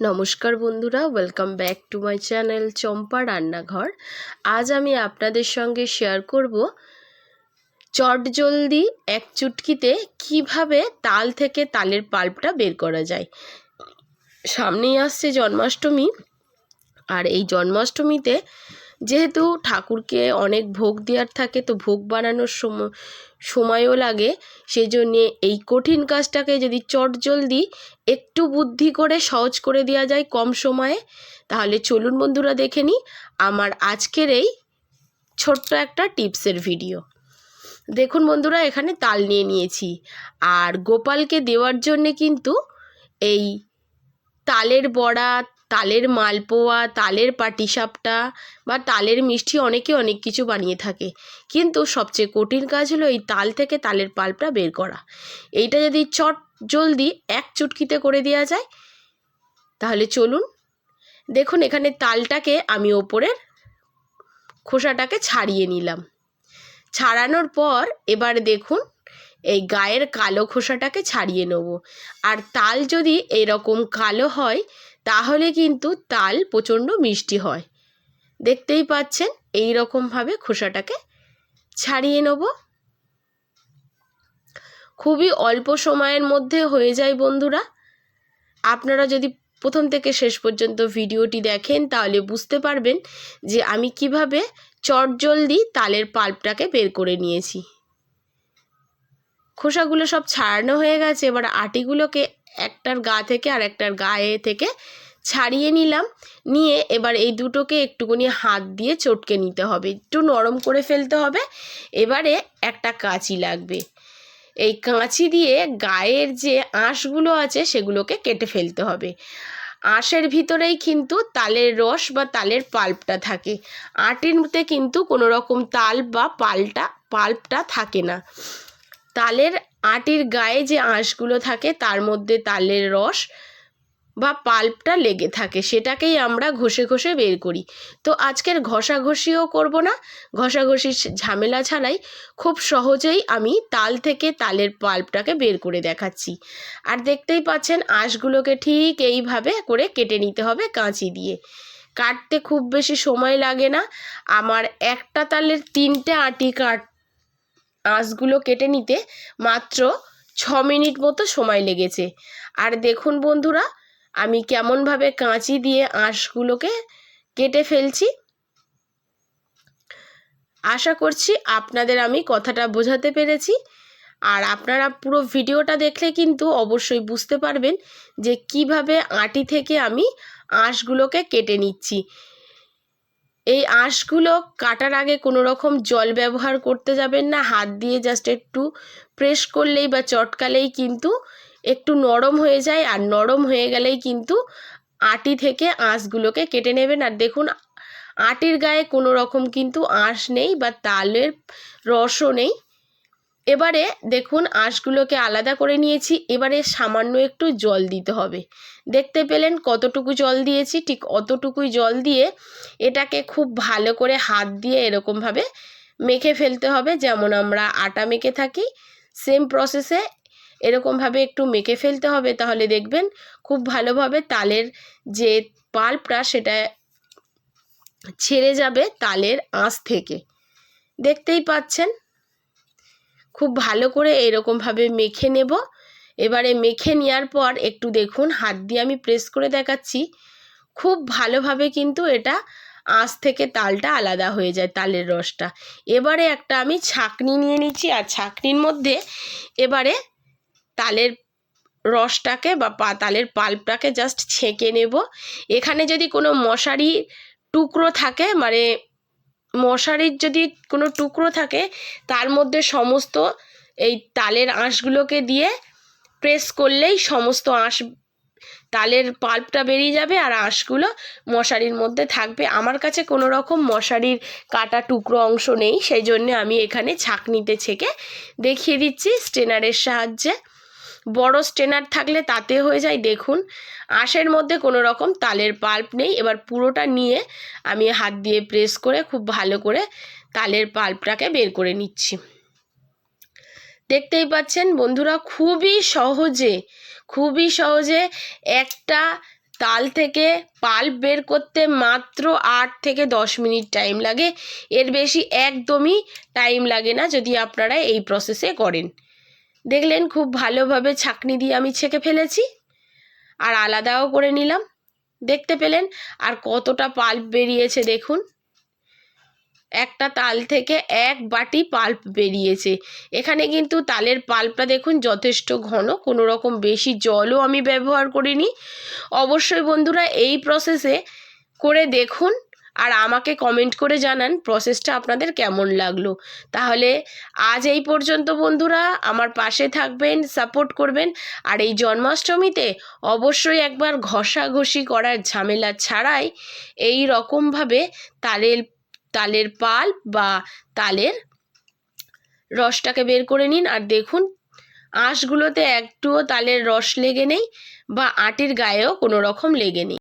নমস্কার বন্ধুরা welcome back to my channel Champa রান্নাঘর। আজ আমি আপনাদের সঙ্গে শেয়ার করব চটজলদি এক চুটকিতে কীভাবে তাল থেকে তালের পাল্পটা বের করা যায়। সামনেই আসছে জন্মাষ্টমী, আর এই জন্মাষ্টমীতে যেহেতু ঠাকুরকে অনেক ভোগ দেওয়ার থাকে, তো ভোগ বানানোর সময়, সময়ও লাগে। সেই জন্যে এই কঠিন কাজটাকে যদি চটজলদি একটু বুদ্ধি করে, সহজ করে দেওয়া যায় কম সময়ে, তাহলে চলুন বন্ধুরা দেখে নিই আমার আজকের এই ছোট্ট একটা টিপসের ভিডিও। দেখুন বন্ধুরা, এখানে তাল নিয়ে নিয়েছি। আর গোপালকে দেওয়ার জন্যে কিন্তু এই তালের বড়া তালের মালপোয়া, তালের পাটিসাপটা বা তালের মিষ্টি অনেকে অনেক কিছু বানিয়ে থাকে। কিন্তু সবচেয়ে কঠিন কাজ হলো এই তাল থেকে তালের পাল্পটা বের করা। এইটা যদি চট জলদি এক চুটকিতে করে দেওয়া যায়, তাহলে চলুন। দেখুন, এখানে তালটাকে আমি ওপরের খোসাটাকে ছাড়িয়ে নিলাম। ছাড়ানোর পর এবার দেখুন, এই গায়ের কালো খোসাটাকে ছাড়িয়ে নেব। আর তাল যদি এরকম কালো হয় তাহলে কিন্তু তাল প্রচণ্ড মিষ্টি হয়। দেখতেই পাচ্ছেন, এই রকমভাবে খোসাটাকে ছাড়িয়ে নেব। খুবই অল্প সময়ের মধ্যে হয়ে যায় বন্ধুরা। আপনারা যদি প্রথম থেকে শেষ পর্যন্ত ভিডিওটি দেখেন, তাহলে বুঝতে পারবেন যে আমি কীভাবে চটজলদি তালের পাল্পটাকে বের করে নিয়েছি। খোসাগুলো সব ছাড়ানো হয়ে গেছে, এবার আটিগুলোকে একটার গা থেকে আর একটার গায়ে থেকে ছাড়িয়ে নিলাম। নিয়ে এবার এই দুটোকে একটুখানি হাত দিয়ে চটকে নিতে হবে। একটু নরম করে ফেলতে হবে। এবারে একটা কাঁচি লাগবে। এই কাঁচি দিয়ে গায়ের যে আঁশগুলো আছে সেগুলোকে কেটে ফেলতে হবে। আঁশের ভিতরেই কিন্তু তালের রস বা তালের পাল্পটা থাকে। আটিরতে কিন্তু কোনো রকম তাল বা পালটা, পাল্পটা থাকে না। তালের আটির গায়ে যে আঁশগুলো থাকে, তার মধ্যে তালের রস বা পাল্পটা লেগে থাকে, সেটাকেই আমরা ঘষে ঘষে বের করি। তো আজকের ঘষাঘষিও করব না, ঘষাঘষির ঝামেলা ছাড়াই খুব সহজেই আমি তাল থেকে তালের পাল্পটাকে বের করে দেখাচ্ছি। আর দেখতেই পাচ্ছেন, আঁশগুলোকে ঠিক এইভাবে করে কেটে নিতে হবে কাঁচি দিয়ে। কাটতে খুব বেশি সময় লাগে না। আমার একটা তালের তিনটে আটি কাট আঁশগুলো কেটে নিতে মাত্র ছ মিনিট মতো সময় লেগেছে। আর দেখুন বন্ধুরা, আমি কেমনভাবে কাঁচি দিয়ে আঁশগুলোকে কেটে ফেলছি। আশা করছি আপনাদের আমি কথাটা বোঝাতে পেরেছি। আর আপনারা পুরো ভিডিওটা দেখলে কিন্তু অবশ্যই বুঝতে পারবেন যে কীভাবে আটি থেকে আমি আঁশগুলোকে কেটে নিচ্ছি। এই আঁশগুলো কাটার আগে কোনো রকম জল ব্যবহার করতে যাবেন না, হাত দিয়ে জাস্ট একটু প্রেস করলেই বা চটকালেই কিন্তু একটু নরম হয়ে যায় আর নরম হয়ে গেলেই কিন্তু আটি থেকে আঁশগুলোকে কেটে নেবেন। আর দেখুন, আটির গায়ে কোনো রকম কিন্তু আঁশ নেই বা তালের রসও নেই। এবারে দেখুন আঁশগুলোকে আলাদা করে নিয়েছি, এবারে সামান্য একটু জল দিতে হবে। দেখতে পেলেন কতটুকু জল দিয়েছি, ঠিক অতটুকুই জল দিয়ে এটাকে খুব ভালো করে হাত দিয়ে এরকমভাবে মেখে ফেলতে হবে, যেমন আমরা আটা মেখে থাকি। সেম প্রসেসে এরকমভাবে একটু মেখে ফেলতে হবে, তাহলে দেখবেন খুব ভালোভাবে তালের যে পাল্পটা সেটা ছেড়ে যাবে তালের আঁশ থেকে। দেখতেই পাচ্ছেন? খুব ভালো করে এরকমভাবে মেখে নেব। এবারে মেখে নেওয়ার পর একটু দেখুন, হাত দিয়ে আমি প্রেস করে দেখাচ্ছি। খুব ভালোভাবে কিন্তু এটা আঁশ থেকে তালটা আলাদা হয়ে যায় তালের রসটা। এবারে একটা আমি ছাকনি নিয়ে নিচ্ছি, আর ছাকনির মধ্যে এবারে তালের রসটাকে বা পা, তালের পাল্পটাকে জাস্ট ছেঁকে নেব। এখানে যদি কোনো মশারি টুকরো থাকে মানে মশারির যদি কোনো টুকরো থাকে, তার মধ্যে সমস্ত এই তালের আঁশগুলোকে দিয়ে প্রেস করলেই সমস্ত আঁশ, তালের পাল্পটা বেরিয়ে যাবে আর আঁশগুলো মশারির মধ্যে থাকবে। আমার কাছে কোনো রকম মশারির কাটা টুকরো অংশ নেই, সেই জন্য আমি এখানে ছাকনিতে ছেঁকে দেখিয়ে দিচ্ছি স্টেনারের সাহায্যে। বড় স্টেনার থাকলে তাতে হয়ে যায়, দেখুন। আঁশের মধ্যে কোনো রকম তালের পাল্প নেই। এবার পুরোটা নিয়ে আমি হাত দিয়ে প্রেস করে খুব ভালো করে তালের পাল্পটাকে বের করে নিচ্ছি। দেখতেই পাচ্ছেন বন্ধুরা, খুবই সহজে খুবই সহজে একটা তাল থেকে পাল্প বের করতে মাত্র আট থেকে দশ মিনিট টাইম লাগে। এর বেশি একদমই টাইম লাগে না যদি আপনারা এই প্রসেসে করেন। দেখলেন খুব ভালোভাবে ছাকনি দিয়ে আমি ছেঁকে ফেলেছি আর আলাদাও করে নিলাম। দেখতে পেলেন আর কতটা পাল্প বেরিয়েছে দেখুন। একটা তাল থেকে এক বাটি পাল্প বেরিয়েছে। এখানে কিন্তু তালের পাল্পটা দেখুন যথেষ্ট ঘন কোনো রকম বেশি জলও আমি ব্যবহার করিনি। অবশ্যই বন্ধুরা এই প্রসেসে করে দেখুন। আর আমাকে কমেন্ট করে জানান প্রসেসটা আপনাদের কেমন লাগল। তাহলে আজ এই পর্যন্ত বন্ধুরা, আমার পাশে থাকবেন সাপোর্ট করবেন, আর এই জন্মাষ্টমীতে অবশ্যই একবার ঘষাঘষি করার ঝামেলা ছাড়াই এই রকমভাবে তালের তালের পাল বা তালের রসটাকে বের করে নিন। আর দেখুন, আঁশগুলোতে একটুও তালের রস লেগে নেই বা আটির গায়েও কোনো রকম লেগে নেই।